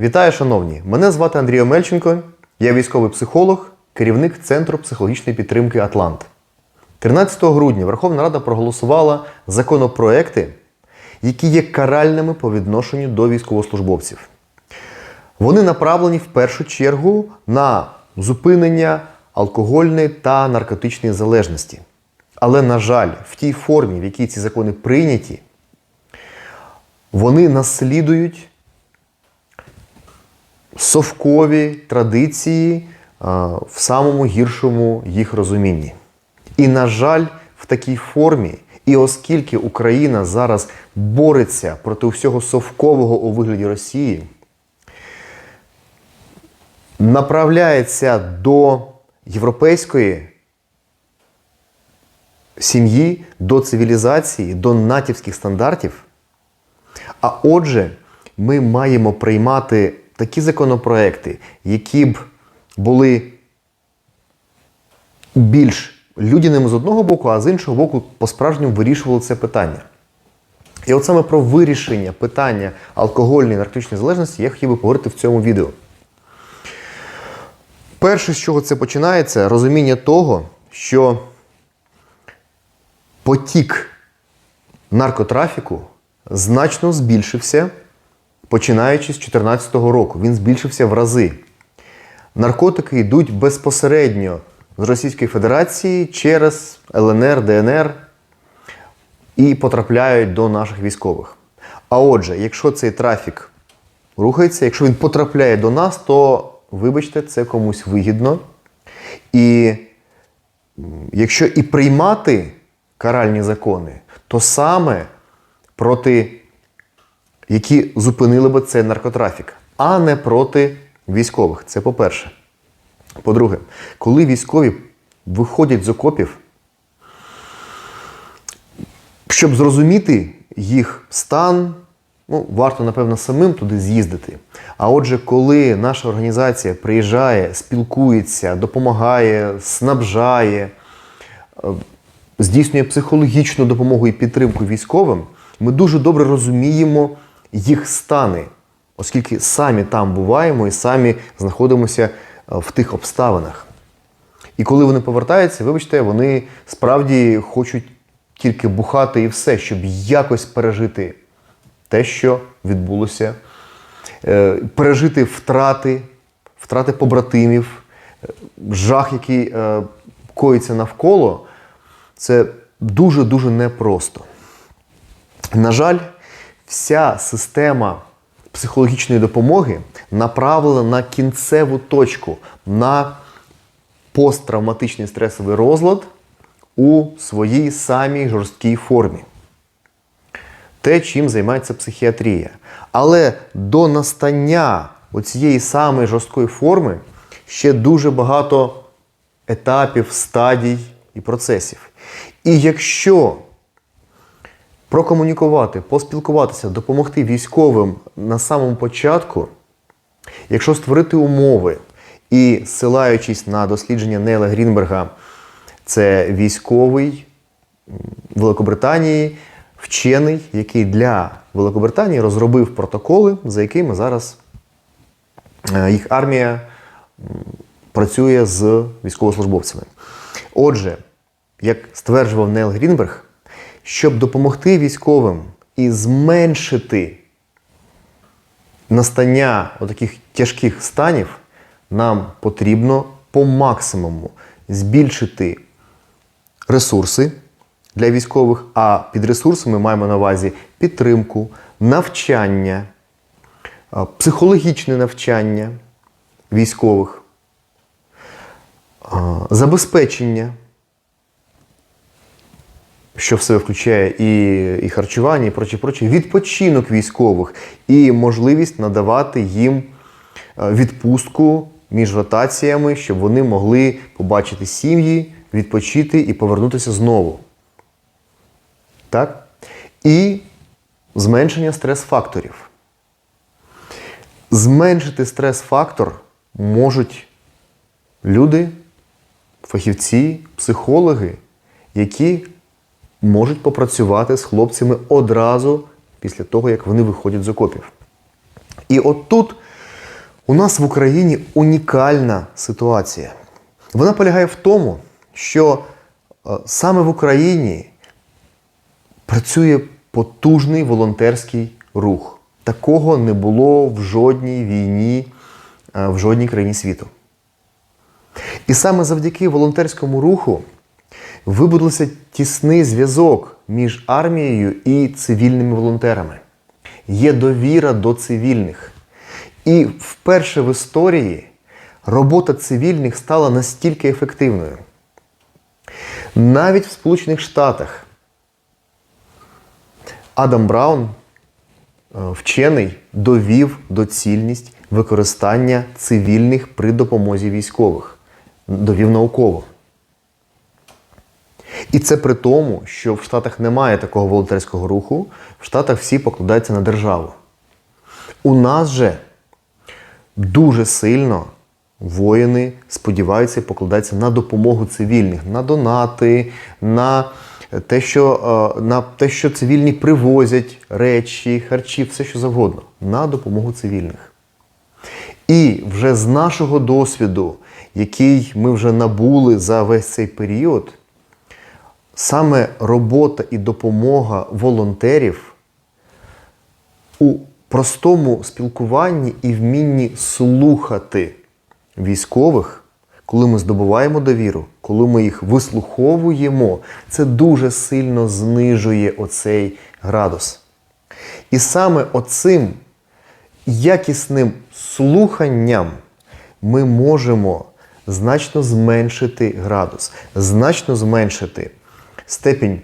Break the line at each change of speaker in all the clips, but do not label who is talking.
Вітаю, шановні! Мене звати Андрій Омельченко, я військовий психолог, керівник Центру психологічної підтримки Атлант. 13 грудня Верховна Рада проголосувала законопроекти, які є каральними по відношенню до військовослужбовців. Вони направлені в першу чергу на зупинення алкогольної та наркотичної залежності. Але, на жаль, в тій формі, в якій ці закони прийняті, вони наслідують совкові традиції в самому гіршому їх розумінні. І, на жаль, в такій формі, і оскільки Україна зараз бореться проти всього совкового у вигляді Росії, направляється до європейської сім'ї, до цивілізації, до натівських стандартів. А отже, ми маємо приймати такі законопроекти, які б були більш людяними з одного боку, а з іншого боку, по-справжньому вирішували це питання. І от саме про вирішення питання алкогольної і наркотичної залежності я хотів би поговорити в цьому відео. Перше, з чого це починається, розуміння того, що потік наркотрафіку значно збільшився, починаючи з 2014 року. Він збільшився в рази. Наркотики йдуть безпосередньо з Російської Федерації через ЛНР, ДНР і потрапляють до наших військових. А отже, якщо цей трафік рухається, якщо він потрапляє до нас, то, вибачте, це комусь вигідно. І якщо і приймати каральні закони, то саме проти які зупинили би цей наркотрафік, а не проти військових. Це по-перше. По-друге, коли військові виходять з окопів, щоб зрозуміти їх стан, ну, варто, напевно, самим туди з'їздити. А отже, коли наша організація приїжджає, спілкується, допомагає, снабжає, е, здійснює психологічну допомогу і підтримку військовим, ми дуже добре розуміємо їх стани, оскільки самі там буваємо і самі знаходимося е, в тих обставинах. І коли вони повертаються, вибачте, вони справді хочуть тільки бухати і все, щоб якось пережити те, що відбулося, е, пережити втрати, втрати побратимів, е, жах, який коїться навколо, це дуже-дуже непросто. На жаль, вся система психологічної допомоги направлена на кінцеву точку, на посттравматичний стресовий розлад у своїй самій жорсткій формі. Те, чим займається психіатрія. Але до настання оцієї самої жорсткої форми ще дуже багато етапів, стадій і процесів. І якщо прокомунікувати, поспілкуватися, допомогти військовим на самому початку, якщо створити умови і ссилаючись на дослідження Нейла Грінберга, це військовий Великобританії, вчений, який для Великобританії розробив протоколи, за якими зараз е, їх армія працює з військовослужбовцями. Отже, як стверджував Нейл Грінберг, щоб допомогти військовим і зменшити настання таких тяжких станів, нам потрібно по максимуму збільшити ресурси для військових, а під ресурсами ми маємо на увазі підтримку, навчання, психологічне навчання військових, забезпечення що в себе включає і, і харчування, і прочі, прочі, відпочинок військових і можливість надавати їм е, відпустку між ротаціями, щоб вони могли побачити сім'ї, відпочити і повернутися знову. Так? І зменшення стрес-факторів. Зменшити стрес-фактор можуть люди, фахівці, психологи, які можуть попрацювати з хлопцями одразу після того, як вони виходять з окопів. І от тут У нас в Україні унікальна ситуація. Вона полягає в тому, що е, саме в Україні працює потужний волонтерський рух. Такого не було в жодній війні, е, в жодній країні світу. І саме завдяки волонтерському руху вибудувався тісний зв'язок між армією і цивільними волонтерами. Є довіра до цивільних. І вперше в історії робота цивільних стала настільки ефективною. Навіть в Сполучених Штатах Адам Браун, е, вчений, довів доцільність використання цивільних при допомозі військових. Довів науково. І це при тому, що в Штатах немає такого волонтерського руху, в Штатах всі покладаються на державу. У нас же дуже сильно воїни сподіваються і покладаються на допомогу цивільних, на донати, на те, що, е, на те, що цивільні привозять речі, харчі, все що завгодно, на допомогу цивільних. І вже з нашого досвіду, який ми вже набули за весь цей період, саме робота і допомога волонтерів у простому спілкуванні і вмінні слухати військових, коли ми здобуваємо довіру, коли ми їх вислуховуємо, це дуже сильно знижує оцей градус. І саме оцим якісним слуханням ми можемо значно зменшити градус, значно зменшити степінь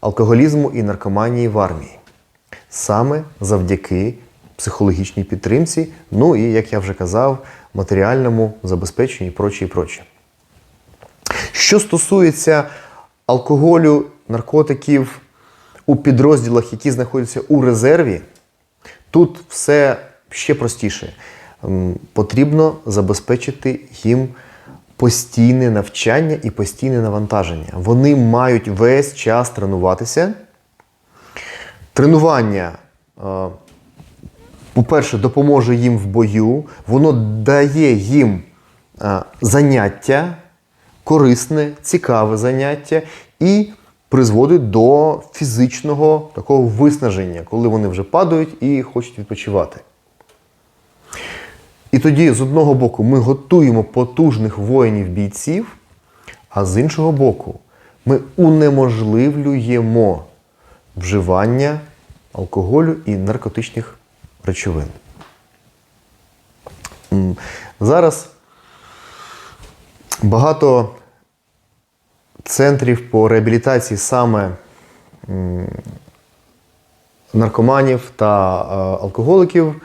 алкоголізму і наркоманії в армії. Саме завдяки психологічній підтримці, ну і, як я вже казав, матеріальному забезпеченню і прочі, і прочі. Що стосується алкоголю, наркотиків у підрозділах, які знаходяться у резерві, тут все ще простіше. Потрібно забезпечити їм постійне навчання і постійне навантаження. Вони мають весь час тренуватися. Тренування, е, по-перше, допоможе їм в бою, воно дає їм е, заняття, корисне, цікаве заняття і призводить до фізичного такого виснаження, коли вони вже падають і хочуть відпочивати. Тоді, з одного боку, ми готуємо потужних воїнів-бійців, а з іншого боку, ми унеможливлюємо вживання алкоголю і наркотичних речовин. Зараз багато центрів по реабілітації саме наркоманів та е, алкоголиків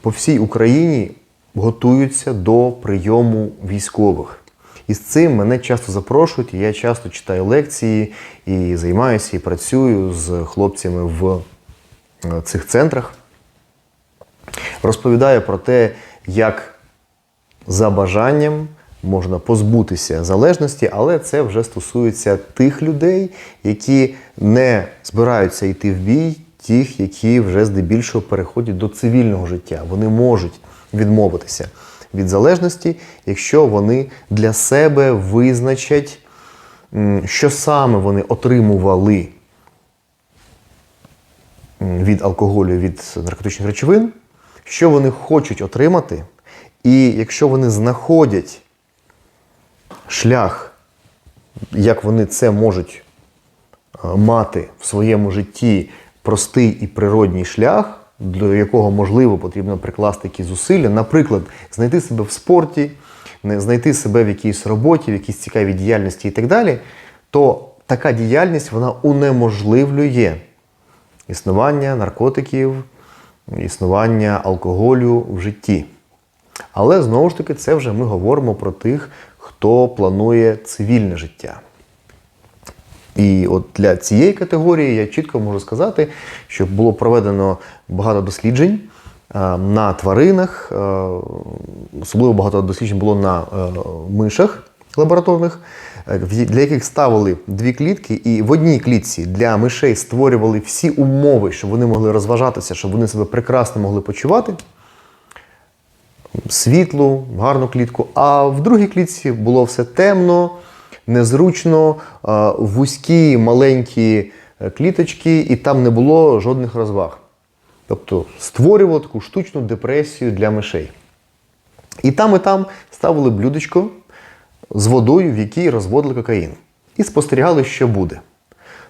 по всій Україні готуються до прийому військових. І з цим мене часто запрошують, і я часто читаю лекції і займаюся і працюю з хлопцями в е, цих центрах. Розповідаю про те, як за бажанням можна позбутися залежності, але це вже стосується тих людей, які не збираються йти в бій, тих, які вже здебільшого переходять до цивільного життя. Вони можуть відмовитися від залежності, якщо вони для себе визначать, що саме вони отримували від алкоголю, від наркотичних речовин, що вони хочуть отримати, і якщо вони знаходять шлях, як вони це можуть е, мати в своєму житті простий і природній шлях, до якого можливо потрібно прикласти якісь зусилля, наприклад, знайти себе в спорті, знайти себе в якійсь роботі, в якійсь цікавій діяльності і так далі, то така діяльність вона унеможливлює існування наркотиків, існування алкоголю в житті. Але знову ж таки, це вже ми говоримо про тих, хто планує цивільне життя. І от для цієї категорії я чітко можу сказати, що було проведено багато досліджень е, на тваринах, е, особливо багато досліджень було на е, мишах лабораторних, для яких ставили дві клітки, і в одній клітці для мишей створювали всі умови, щоб вони могли розважатися, щоб вони себе прекрасно могли почувати. світлу, гарну клітку. А в другій клітці було все темно, незручно, вузькі маленькі е, кліточки, і там не було жодних розваг. Тобто створювало таку штучну депресію для мишей. І там, і там ставили блюдечко з водою, в якій розводили кокаїн. І спостерігали, що буде.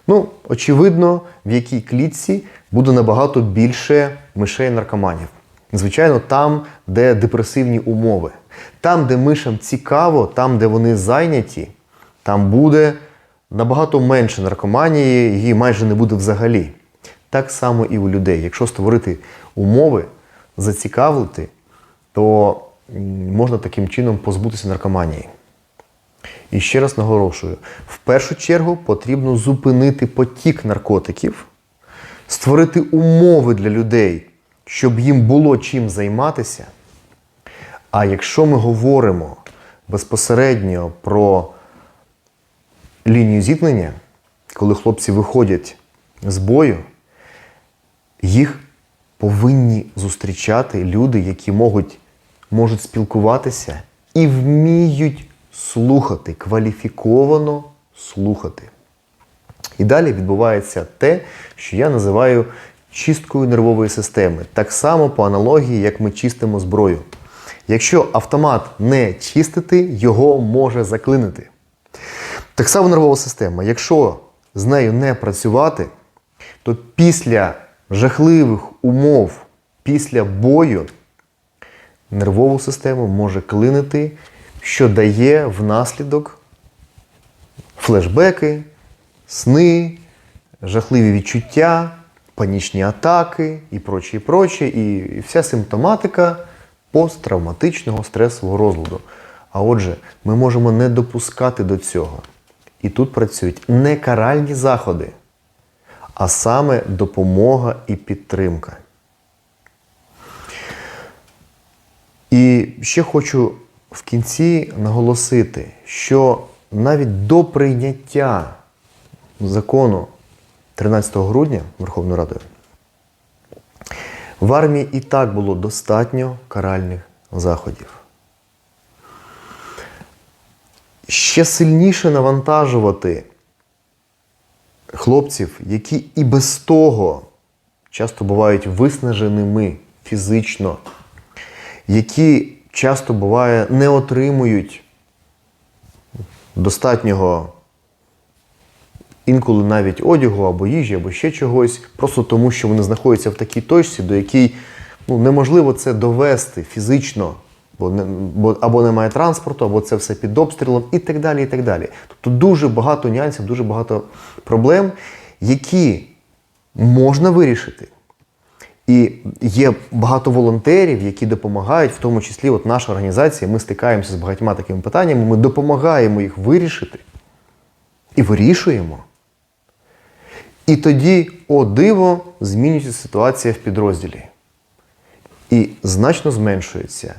Ну, очевидно, в якій клітці буде набагато більше мишей-наркоманів. Звичайно, там, де депресивні умови. Там, де мишам цікаво, там, де вони зайняті, там буде набагато менше наркоманії, її майже не буде взагалі. Так само і у людей. Якщо створити умови, зацікавити, то можна таким чином позбутися наркоманії. І ще раз наголошую: в першу чергу потрібно зупинити потік наркотиків, створити умови для людей, щоб їм було чим займатися. А якщо ми говоримо безпосередньо про лінію зіткнення, коли хлопці виходять з бою, їх повинні зустрічати люди, які можуть, можуть спілкуватися і вміють слухати, кваліфіковано слухати. І далі відбувається те, що я називаю чисткою нервової системи. Так само по аналогії, як ми чистимо зброю. Якщо автомат не чистити, його може заклинити. Так само нервова система. Якщо з нею не працювати, то після жахливих умов, після бою, нервову систему може клинити, що дає внаслідок флешбеки, сни, жахливі відчуття, панічні атаки і проче, і проче, і і вся симптоматика посттравматичного стресового розладу. А отже, ми можемо не допускати до цього. І тут працюють не каральні заходи, а саме допомога і підтримка. І ще хочу в кінці наголосити, що навіть до прийняття закону 13 грудня Верховною Радою в армії і так було достатньо каральних заходів. Ще сильніше навантажувати хлопців, які і без того часто бувають виснаженими фізично, які часто буває не отримують достатнього інколи навіть одягу або їжі, або ще чогось, просто тому, що вони знаходяться в такій точці, до якій ну, неможливо це довести фізично, бо, не, бо або немає транспорту, або це все під обстрілом, і так далі. і так далі. Тобто дуже багато нюансів, дуже багато проблем, які можна вирішити. І є багато волонтерів, які допомагають, в тому числі от наша організація, ми стикаємося з багатьма такими питаннями, ми допомагаємо їх вирішити і вирішуємо. І тоді, о диво, змінюється ситуація в підрозділі. І значно зменшується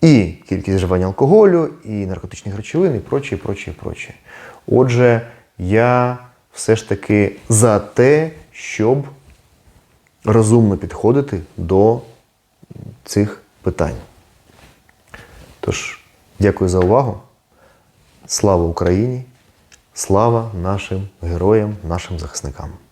і кількість вживання алкоголю, і наркотичних речовин, і проче, і проче, і проче. Отже, я все ж таки за те, щоб розумно підходити до цих питань. Тож, дякую за увагу. Слава Україні! Слава нашим героям, нашим захисникам!